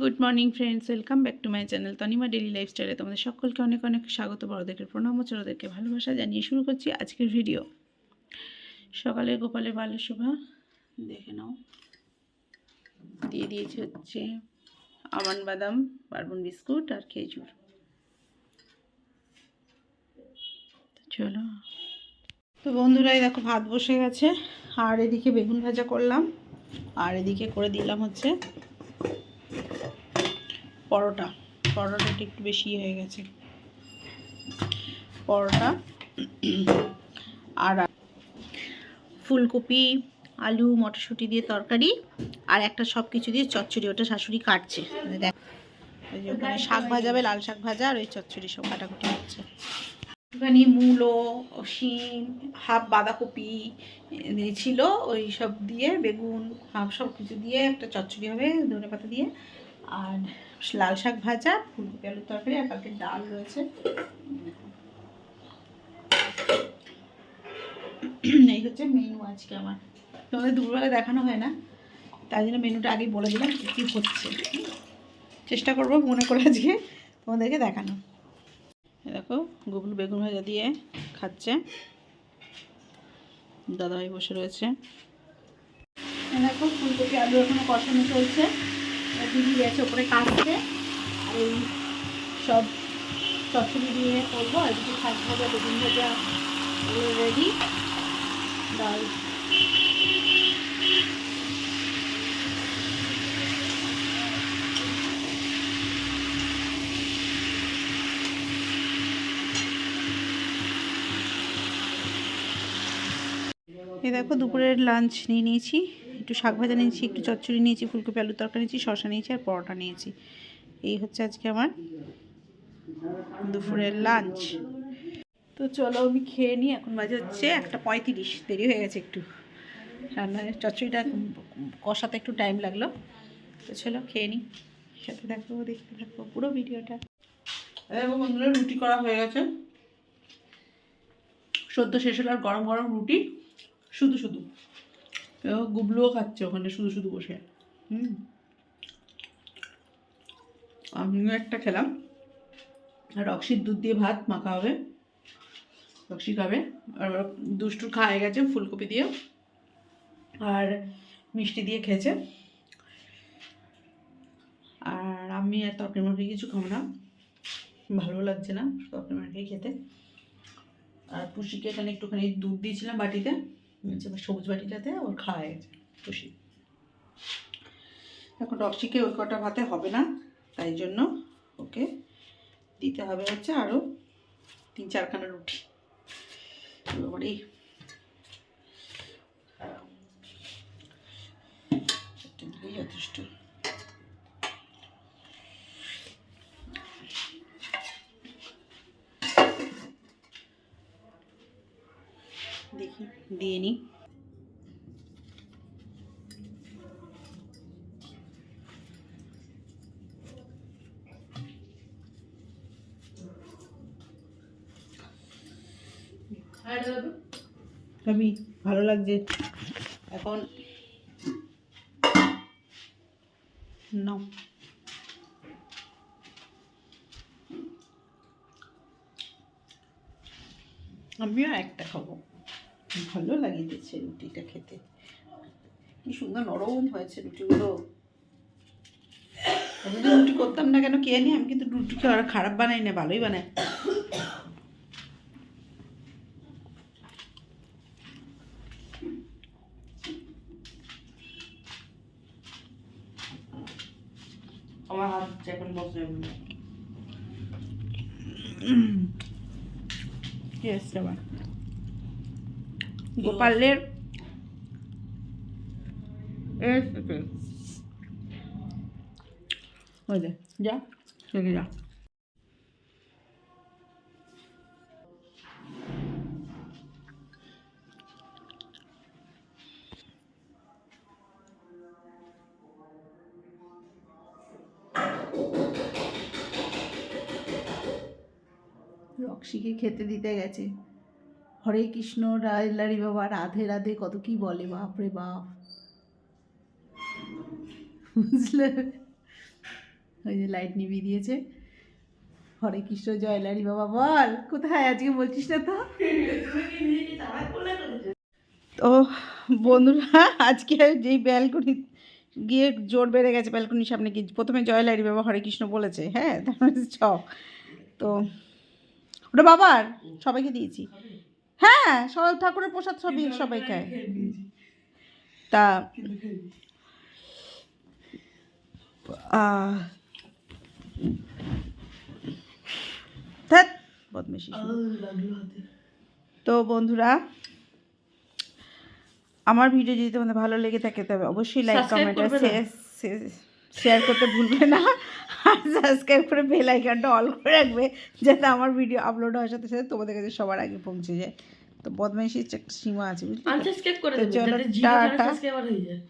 Good morning friends welcome back to my channel Tanima daily লাইফস্টাইলে তোমাদের সকলকে অনেক অনেক স্বাগত। বড়োদেরকে প্রণাম ও ভালোবাসা জানিয়ে শুরু করছি আজকের ভিডিও সকালে গোপালের বাল্যসভা দেখে নাও। দিয়ে দিয়েছি হচ্ছে আমান বাদাম বারবন বিস্কুট আর খেজুর। চলো। তো বন্ধুরা এই দেখো ভাত বসে গেছে, আর এদিকে বেগুন ভাজা করলাম, আর এদিকে করে দিলাম হচ্ছে পরোটা। পরোটাটা একটু বেশি হয়ে গেছে। পরোটা আর ফুলকপি, আলু, মটরশুঁটি দিয়ে তরকারি আর একটা সব কিছু দিয়ে চচ্চড়ি। ওটা শাশুড়ি কাটছে। শাক ভাজাবে লাল শাক ভাজা আর ওই চচ্চড়ি সব কাটাকুটি হচ্ছে। একটুখানি মূলো, শিম, হাফ বাঁধাকপি ছিল, ওই সব দিয়ে বেগুন, হাফ সব কিছু দিয়ে একটা চচ্চড়ি হবে ধনে পাতা দিয়ে। আর লাল শাক ভাজা, ফুলকপি আলুর তরকারি, আর কালকে ডাল রয়েছে। এই হচ্ছে মেনু আজকে আমার। তোমাদের দুপুরবেলা দেখানো হয় না, তাই জন্য মেনুটা আগেই বলে দিলাম কী কী হচ্ছে। চেষ্টা করব মনে করে আজকে তোমাদেরকে দেখানো। দেখো গুগল বেগুন ভাজা দিয়ে খাচ্ছে। দাদাভাই বসে রয়েছে। দেখো, ফুলকপি আলু এখনও কষানো চলছে। গেছে ওপরে কাটছে আর এই সব চচ্চড়ি দিয়ে করব। আর কিছু ভাজা, বেগুন ভাজা রেডি। ডাল। দেখো দুপুরের লাঞ্চ নিয়ে নিয়েছি। একটু শাক ভাজা নিয়েছি, একটু চচ্চড়ি নিয়েছি, ফুলকপি, আলুর তরকারি নিয়েছি শশা নিয়েছি আর পরোটা নিয়েছি। এই হচ্ছে আজকে আমার দুপুরের লাঞ্চ তো চলো আমি খেয়ে নিই, এখন বাজে হচ্ছে একটা পঁয়ত্রিশ, দেরি হয়ে গেছে একটু। রান্নার চচ্চড়িটা কষাতে একটু টাইম লাগল। তো চলো খেয়ে নিই। সাথে থাকব, দেখতে থাকব পুরো ভিডিওটা। বন্ধুরা, রুটি করা হয়ে গেছে। সদ্য শেষ হলো আর গরম গরম রুটি। শুধু শুধু। গুবলুও খাচ্ছে ওখানে শুধু শুধু বসে। হুম। আমিও একটা খেলাম। আর রক্সির দুধ দিয়ে ভাত, মাখা হবে। রক্সি খাবে। আর দুষ্টু খাওয়া গেছে ফুলকপি দিয়ে। আর মিষ্টি দিয়ে খেয়েছে। আর আমি আর তরকারি মরকারি কিছু খাব না। ভালো লাগছে না তরকারি মরকারি খেতে। আর পুষিকে এখানে একটুখানি দুধ দিয়েছিলাম বাটিতে। সবুজ বাটিটাতে ওর খায় খুশি এখন রক্সিকে ওই কটা ভাতে হবে না, তাই জন্য ওকে দিতে হবে হচ্ছে আরও তিন চারখানা রুটি। এবারে যথেষ্ট। দেখি দিয়ে নিই। আমি ভালো লাগছে? এখন নাও আমিও একটা খাব। ভালো লাগিয়েছে রুটিটা খেতে। কি সুন্দর নরম হয়েছে রুটিগুলো। যদি রুটি করতাম না কেন কে নি আমি কিন্তু রুটি খাওয়ার খারাপ বানাই না, ভালোই বানাই। আমার হাত এখন বসে ইয়েস আবার গোপালের যা চলে যা। রক্সিকে খেতে দিতে গেছে। হরে কৃষ্ণ রায়লারি বাবা, রাধে রাধে, কত কি বলে, বাপ রে বাপ। বুঝলে? ওই যে লাইট নিভিয়ে দিয়েছে। হরে কৃষ্ণ জয়লারি বাবা, বল। কোথায়? আজকে বলছিস না তো? তো বন্ধুরা, আজকে যেই ব্যালকনি গিয়ে জোর বেড়ে গেছে ব্যালকনির সামনে কি প্রথমে জয়লারি বাবা, হরে কৃষ্ণ বলেছে হ্যাঁ? তারপরে চক তো ওটা বাবার? সবাইকে দিয়েছি। হ্যাঁ সব ঠাকুরের প্রসাদ সবই সবাই খায়। তা তো বন্ধুরা আমার ভিডিও যদি তোমাদের ভালো লেগে থাকে তবে অবশ্যই লাইক কমেন্ট না? শেয়ার করতে ভুলবে না। আর সাবস্ক্রাইব করে বেল আইকনটা অল করে রাখবে যাতে আমার ভিডিও আপলোড হওয়ার সাথে সাথে তোমাদের কাছে সবার আগে পৌঁছে যায়। তো বদমাইশির একটা সীমা আছে বুঝলি? আনসাবস্ক্রাইব করে দেবে যাতে জিরো সাবস্ক্রাইবার হয়ে যায়।